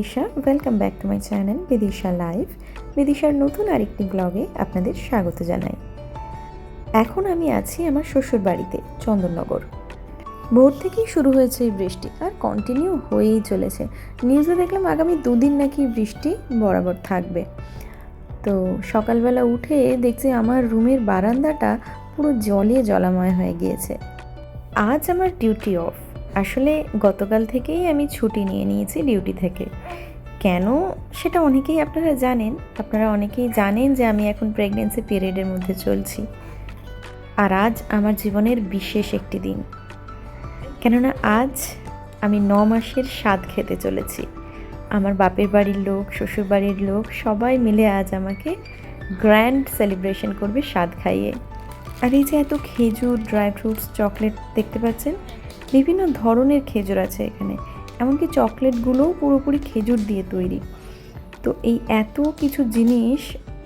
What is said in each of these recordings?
Bidisha welcome back to my channel Bidisha live বিদিশার নতুন আরেকটি ব্লগে আপনাদের স্বাগত জানাই। এখন আমি আছি আমার শ্বশুর বাড়িতে চন্দননগর। ভোর থেকেই শুরু হয়েছে এই বৃষ্টি, আর কন্টিনিউ হয়েই চলেছে। নিউজে দেখলাম আগামী দুদিন নাকি বৃষ্টি বরাবর থাকবে। তো সকালবেলা উঠে দেখছি আমার রুমের বারান্দাটা পুরো জলে জলাময় হয়ে গিয়েছে। আজ আমার ডিউটি অফ আসলে গতকাল থেকেই আমি ছুটি নিয়ে নিয়েছি ডিউটি থেকে। কেন? সেটা অনেকেই আপনারা জানেন। আপনারা অনেকেই জানেন যে আমি এখন প্রেগনেন্সি পিরিয়ডের মধ্যে চলছি। আর আজ আমার জীবনের বিশেষ একটি দিন। কেননা আজ আমি ন মাসের স্বাদ খেতে চলেছি। আমার বাপের বাড়ির লোক, শ্বশুর বাড়ির লোক সবাই মিলে আজ আমাকে গ্র্যান্ড সেলিব্রেশন করবে স্বাদ খাইয়ে। আর এই যে এত খেজুর ড্রাই ফ্রুটস চকলেট দেখতে পাচ্ছেন? বিভিন্ন ধরনের খেজুর আছে এখানে। এমনকি চকলেটগুলোও পুরোপুরি খেজুর দিয়ে তৈরি। তো এই এত কিছু জিনিস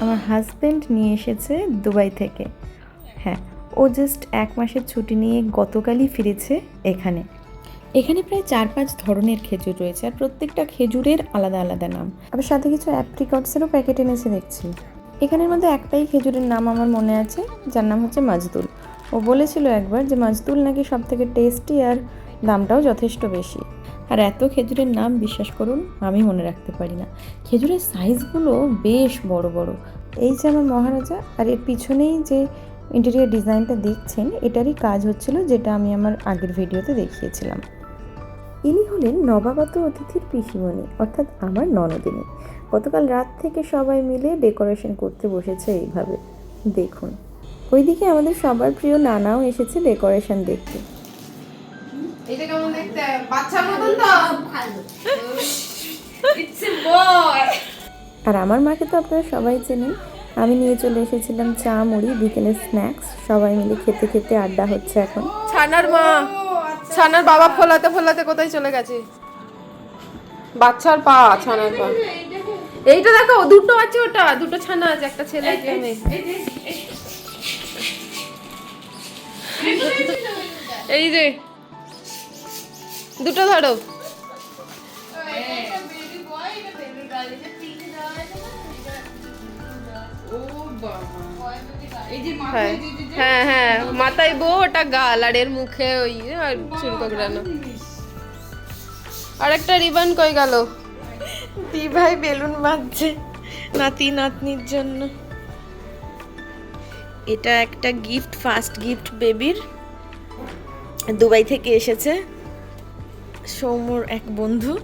আমার হাজব্যান্ড নিয়ে এসেছে দুবাই থেকে। হ্যাঁ ও জাস্ট এক মাসের ছুটি নিয়ে গতকালই ফিরেছে এখানে। এখানে প্রায় চার পাঁচ ধরনের খেজুর রয়েছে আর প্রত্যেকটা খেজুরের আলাদা আলাদা নাম। আবার সাথে কিছু অ্যাপ্রিকটসেরও প্যাকেট এনেছে দেখছি। এখানের মধ্যে একটাই খেজুরের নাম আমার মনে আছে যার নাম হচ্ছে মাজদুল। ও বলেছিল একবার যে মাজদুল নাকি সব থেকে টেস্টি আর দামটাও যথেষ্ট বেশি। আর এত খেজুরের নাম বিশ্বাস করুন, আমি মনে রাখতে পারি না। খেজুরের সাইজগুলো বেশ বড় বড়। এই যে আমার মহারাজা, আর এর পিছনেই যে ইন্টেরিয়ার ডিজাইনটা দেখছেন, এটারই কাজ হচ্ছিল যেটা আমি আমার আগের ভিডিওতে দেখিয়েছিলাম। ইনি হলেন নবাগত অতিথির পিসিমণি, অর্থাৎ আমার ননদিনী। গতকাল রাত থেকে সবাই মিলে ডেকোরেশন করতে বসেছে এইভাবে। দেখুন। ওইদিকে আমাদের সবার প্রিয় নানাও এসেছে ডেকোরেশন দেখতে। এটা কেমন দেখতে? বাচ্চার মতন তো? ইটস এ বয় আর আমার মাকে তো আপনারা সবাই চেনেন। আমি নিয়ে চলে এসেছিলাম চা মুড়ি বিকেলের স্ন্যাক্স। সবাই মিলে খেতে খেতে আড্ডা হচ্ছে এখন। ছানার মা। ছানার বাবা ফোলাতে ফোলাতে কোথায় চলে গেছে? বাচ্চার পা ছানার পা। এইটা দেখো দুটো আছে ওটা। দুটো ছানা আছে একটা ছেলে একটা মেয়ে। এই যে, দুটো ধরো। হ্যাঁ হ্যাঁ হ্যাঁ মাথায় বউ, ওটা গাল, আর এর মুখে ওই, আর চুল কোকড়ানো। আর একটা রিবন কই গেল? দি ভাই বেলুন বাজছে নাতি নাতনির জন্য। এটা একটা গিফট ফার্স্ট গিফট বেবির দুবাই থেকে এসেছে। সৌমর এক বন্ধু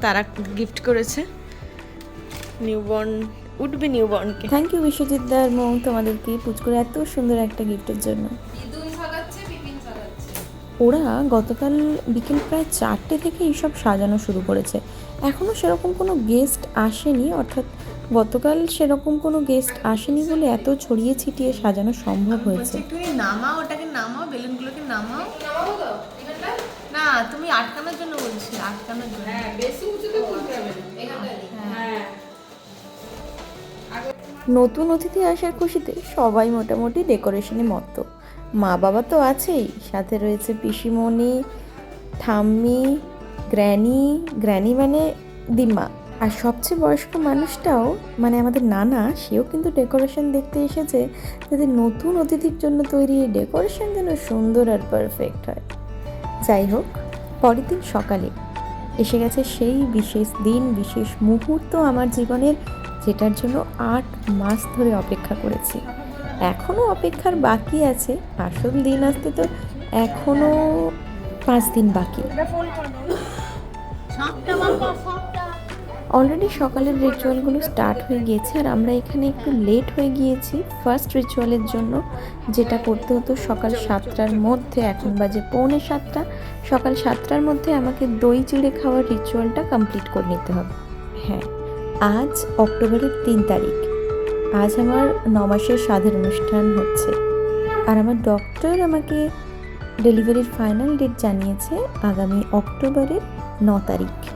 তারা গিফট করেছে। নিউবর্ন উঠবে নিউবর্নকে থ্যাংক ইউ বিশ্বজিৎ দার মৌ তোমাদেরকে পুচকুরে এত সুন্দর একটা গিফটের জন্য। ওরা গতকাল বিকেল প্রায় চারটে থেকে এইসব সাজানো শুরু করেছে। এখনও সেরকম কোনো গেস্ট আসেনি অর্থাৎ গতকাল সেরকম কোনো গেস্ট আসেনি বলে এত ছড়িয়ে ছিটিয়ে সাজানো সম্ভব হয়েছে। তুমি নামাও ওটাকে নামাও বেলুনগুলোকে নামাও। না তুমি আটকানোর জন্য বলছি আটকানোর জন্য। নতুন অতিথি আসার খুশিতে সবাই মোটামুটি ডেকোরেশনে মত্ত। মা বাবা তো আছেই সাথে রয়েছে পিসিমণি ঠাম্মি গ্র্যানি গ্র্যানি মানে দিম্মা। আর সবচেয়ে বয়স্ক মানুষটাও মানে আমাদের নানা, সেও কিন্তু ডেকোরেশন দেখতে এসেছে। যাতে নতুন অতিথির জন্য তৈরি এই ডেকোরেশন যেন সুন্দর আর পারফেক্ট হয়। যাই হোক, পরের দিন সকালে এসে গেছে সেই বিশেষ দিন, বিশেষ মুহূর্ত আমার জীবনের, যেটার জন্য আট মাস ধরে অপেক্ষা করেছি। এখনও অপেক্ষার বাকি আছে। আসল দিন আসতে তো এখনও পাঁচ দিন বাকি। অলরেডি সকালের রিচুয়ালগুলো স্টার্ট হয়ে গিয়েছে আর আমরা এখানে একটু লেট হয়ে গিয়েছি। ফার্স্ট রিচুয়ালের জন্য যেটা করতে হতো সকাল সাতটার মধ্যে, এখন বাজে পৌনে সাতটা। সকাল সাতটার মধ্যে আমাকে দই চিড়ে খাওয়ার রিচুয়ালটা কমপ্লিট করে নিতে হবে। হ্যাঁ আজ অক্টোবরের তিন তারিখ। আজ আমার ন মাসের স্বাদের অনুষ্ঠান হচ্ছে। আর আমার ডক্টর আমাকে ডেলিভারির ফাইনাল ডেট জানিয়েছে আগামী অক্টোবরের ন তারিখ।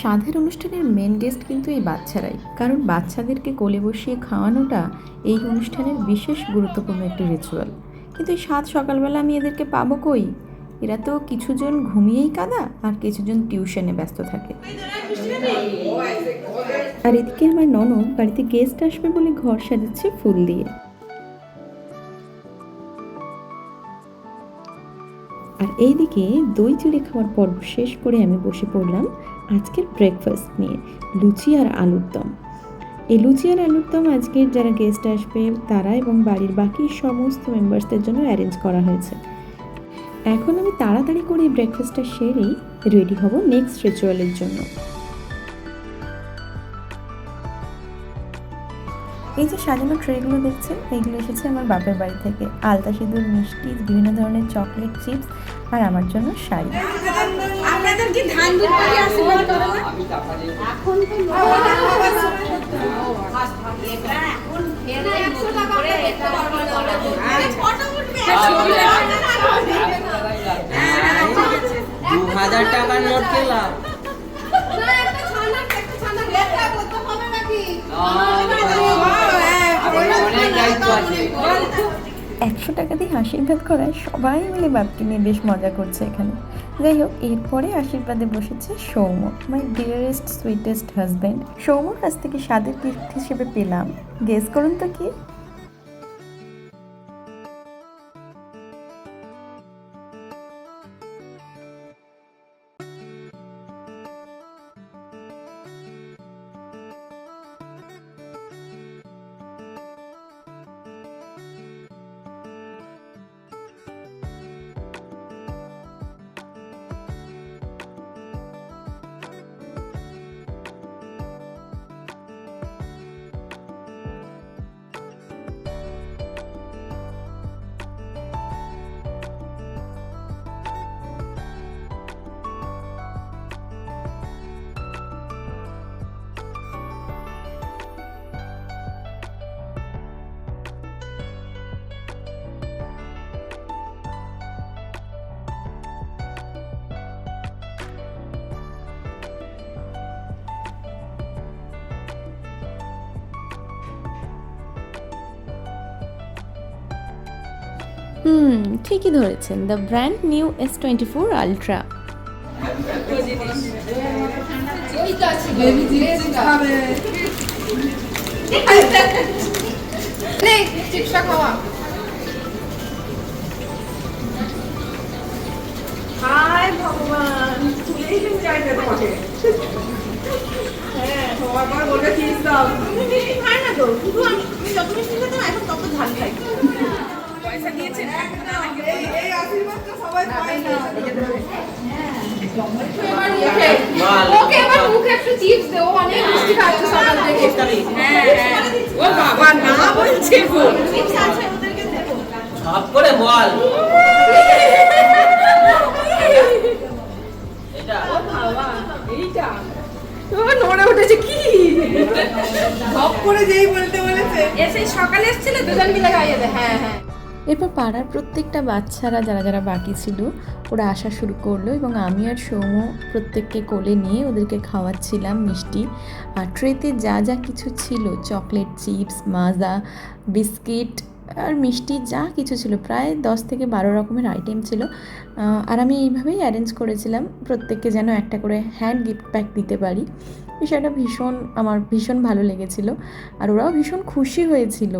সাধের অনুষ্ঠানের মেন গেস্ট কিন্তু এই বাচ্চারাই। কারণ বাচ্চাদেরকে কোলে বসিয়ে খাওয়ানোটা এই অনুষ্ঠানের বিশেষ গুরুত্বপূর্ণ একটি রিচুয়াল কিন্তু এই সাত সকালবেলা আমি এদেরকে পাবো কই? এরা তো কিছুজন ঘুমিয়েই কাদা আর কিছুজন টিউশনে ব্যস্ত থাকে। আর এদিকে আমার ননদ বাড়িতে গেস্ট আসবে বলে ঘর সাজাচ্ছে ফুল দিয়ে। আর এইদিকে দই চিড়ে খাওয়ার পর্ব শেষ করে আমি বসে পড়লাম। আজকের ব্রেকফাস্ট নিয়ে লুচি আর আলুর দম। এই লুচি আর আলুর দম আজকের যারা গেস্ট আসবে, তারা এবং বাড়ির বাকি সমস্ত মেম্বার্সদের জন্য অ্যারেঞ্জ করা হয়েছে। এখন আমি তাড়াতাড়ি করে এই ব্রেকফাস্টটা সেরেই রেডি হব নেক্সট রিচুয়ালের জন্য। এই যে সাজানো ট্রেগুলো দেখছেন, এগুলো এসেছে আমার বাপের বাড়ি থেকে। আলতা সিঁদুর, মিষ্টি, বিভিন্ন ধরনের চকলেট চিপস আর আমার জন্য শাড়ি। আপনাদের কি ধান দুধ পারি আশীর্বাদ করে না দু হাজার টাকার নোট পেলাম অনেক দায়িত্ব আছে একশো টাকা দিয়ে আশীর্বাদ করায় সবাই মিলে বাপকে নিয়ে বেশ মজা করছে এখানে। যাই হোক, এরপরে আশীর্বাদে বসেছে Soumya my dearest sweetest husband সৌম্যর কাছ থেকে স্বাদের গিফট হিসেবে পেলাম। গেস করুন তো কি? হুম, ঠিকই ধরেছেন। The brand new S twenty four ultra হায় ভগবান, তুলেই তুমি যাইতে তোমাকে। সবার পর বলবে চিজ দাও তুমি মিষ্টি খাই না তো শুধু আমি তুমি যত মিষ্টি খেতে না এখন তত ঝাল খাই পয়সা দিয়েছেন এই এই আশীর্বাদটা সবাই পায় না এবার মুখে ওকে এবার মুখে একটু চিপস দে ও অনেক মিষ্টি খাচ্ছে সকাল থেকে। ও বাবা না বলছে গো চিপস আছে ওদেরকে দেবো। সব করে বল। এটা। এইটা। ও নড়ে উঠেছে কি? ধপ করে যেই বলতে বলেছে। এসে সকালে এসেছিল দুজন মিলে খাইয়ে দে হ্যাঁ হ্যাঁ। এরপর পাড়ার প্রত্যেকটা বাচ্চারা, যারা যারা বাকি ছিল, ওরা আসা শুরু করল এবং আমি আর সৌম্য প্রত্যেককে কোলে নিয়ে ওদেরকে খাওয়াচ্ছিলাম মিষ্টি। আর ট্রেতে যা যা কিছু ছিল, চকলেট চিপস, মাজা, বিস্কিট আর মিষ্টি যা কিছু ছিল প্রায় দশ থেকে বারো রকমের আইটেম ছিল। আর আমি এইভাবেই অ্যারেঞ্জ করেছিলাম প্রত্যেককে যেন একটা করে হ্যান্ড গিফট প্যাক দিতে পারি। বিষয়টা ভীষণ আমার ভীষণ ভালো লেগেছিল। আর ওরাও ভীষণ খুশি হয়েছিল।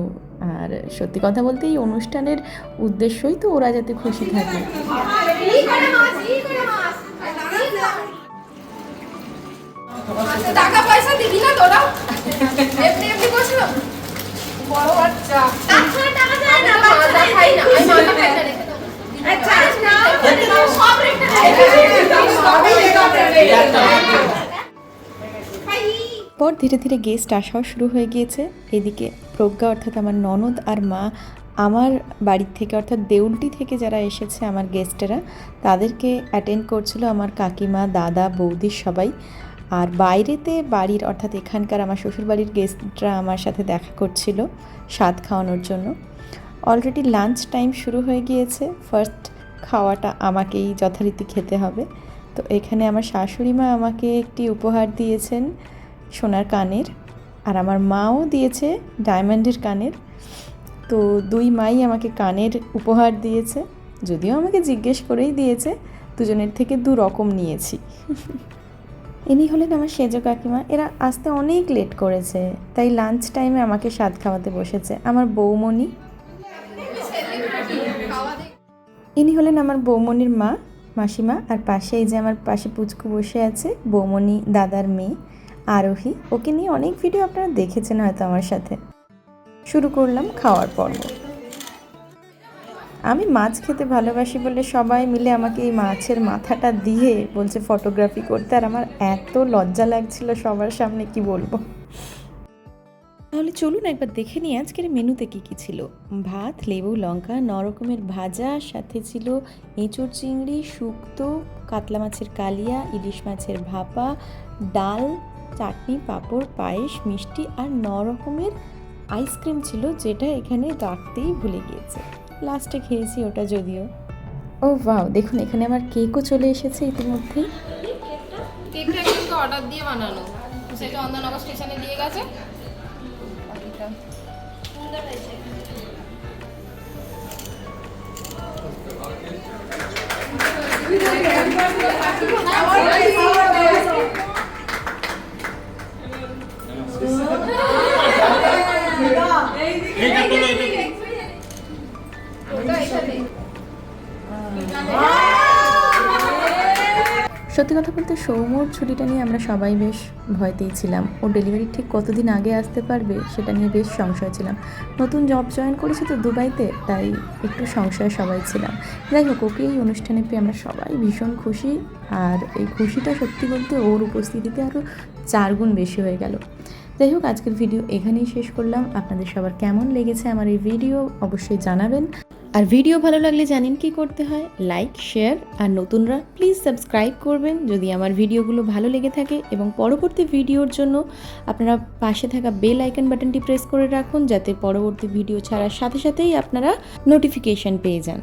আর সত্যি কথা বলতে এই অনুষ্ঠানের উদ্দেশ্যই তো ওরা যাতে খুশি থাকে। এই করে মাছ এই করে মাছ টাকা পয়সা দিবি না তোরা এমনি এমনি বসল বড় বাচ্চা। আচ্ছা পর ধীরে ধীরে গেস্ট আসাও শুরু হয়ে গিয়েছে। এদিকে প্রজ্ঞা অর্থাৎ আমার ননদ আর মা আমার বাড়ির থেকে অর্থাৎ দেউলটি থেকে যারা এসেছে আমার গেস্টেরা তাদেরকে অ্যাটেন্ড করছিল আমার কাকিমা দাদা বৌদি সবাই। আর বাইরেতে বাড়ির অর্থাৎ এখানকার আমার শ্বশুরবাড়ির গেস্টরা আমার সাথে দেখা করছিল স্বাদ খাওয়ানোর জন্য। অলরেডি লাঞ্চ টাইম শুরু হয়ে গিয়েছে। ফার্স্ট খাওয়াটা আমাকেই যথারীতি খেতে হবে। তো এখানে আমার শাশুড়ি মা আমাকে একটি উপহার দিয়েছেন সোনার কানের। আর আমার মাও দিয়েছে ডায়মন্ডের কানের। তো দুই মাই আমাকে কানের উপহার দিয়েছে। যদিও আমাকে জিজ্ঞেস করেই দিয়েছে, দুজনের থেকে দু রকম নিয়েছি। ইনি হলেন আমার সেজ কাকিমা। এরা আসতে অনেক লেট করেছে। তাই লাঞ্চ টাইমে আমাকে স্বাদ খাওয়াতে বসেছে। আমার বৌমণি ইনি হলেন আমার বৌমনির মা, মাসিমা, আর পাশে এই যে আমার পাশে পুচকু বসে আছে, বৌমনি দাদার মেয়ে, আরোহী। ওকে নিয়ে অনেক ভিডিও আপনারা দেখেছেন হয়তো আমার সাথে। শুরু করলাম খাওয়ার পর্ব। আমি মাছ খেতে ভালোবাসি বলে সবাই মিলে আমাকে এই মাছের মাথাটা দিয়ে বলছে ফটোগ্রাফি করতে, আর আমার এত লজ্জা লাগছিল সবার সামনে কি বলব। তাহলে চলুন একবার দেখে নিই আজকের মেনুতে কী কী ছিল। ভাত, লেবু, লঙ্কা ন রকমের ভাজা, সাথে ছিল এঁচড় চিংড়ি, শুক্তো, কাতলা মাছের কালিয়া, ইলিশ মাছের ভাপা, ডাল, চাটনি, পাঁপড়, পায়েস, মিষ্টি আর ন রকমের আইসক্রিম ছিল যেটা এখানে রাখতেই ভুলে গিয়েছে। লাস্টে খেয়েছি ওটা যদিও। ও বাও দেখুন এখানে আমার কেকও চলে এসেছে ইতিমধ্যেই। কেকটা অর্ডার দিয়ে বানানো। সেটা অন্দরনগর স্টেশনে দিয়ে গেছে। I want to সৌমর ছুটিটা নিয়ে আমরা সবাই বেশ ভয়তেই ছিলাম। ও ডেলিভারি ঠিক কতদিন আগে আসতে পারবে সেটা নিয়ে বেশ সংশয় ছিলাম। নতুন জব জয়েন করেছে তো দুবাইতে, তাই একটু সংশয়ে সবাই ছিলাম। যাই হোক, ওকে এই অনুষ্ঠানে পেয়ে আমরা সবাই ভীষণ খুশি। আর এই খুশিটা সত্যি বলতে ওর উপস্থিতিতে আরও চার গুণ বেশি হয়ে গেল। যাই হোক, আজকের ভিডিও এখানেই শেষ করলাম। আপনাদের সবার কেমন লেগেছে আমার এই ভিডিও অবশ্যই জানাবেন। আর ভিডিও ভালো লাগলে জানেন কি করতে হয়। লাইক শেয়ার আর নতুনরা প্লিজ সাবস্ক্রাইব করবেন যদি আমার ভিডিওগুলো ভালো লেগে থাকে এবং পরবর্তী ভিডিওর জন্য আপনারা পাশে থাকা বেল আইকন বাটনটি প্রেস করে রাখুন যাতে পরবর্তী ভিডিও ছাড়ার সাথে সাথেই আপনারা নোটিফিকেশান পেয়ে যান।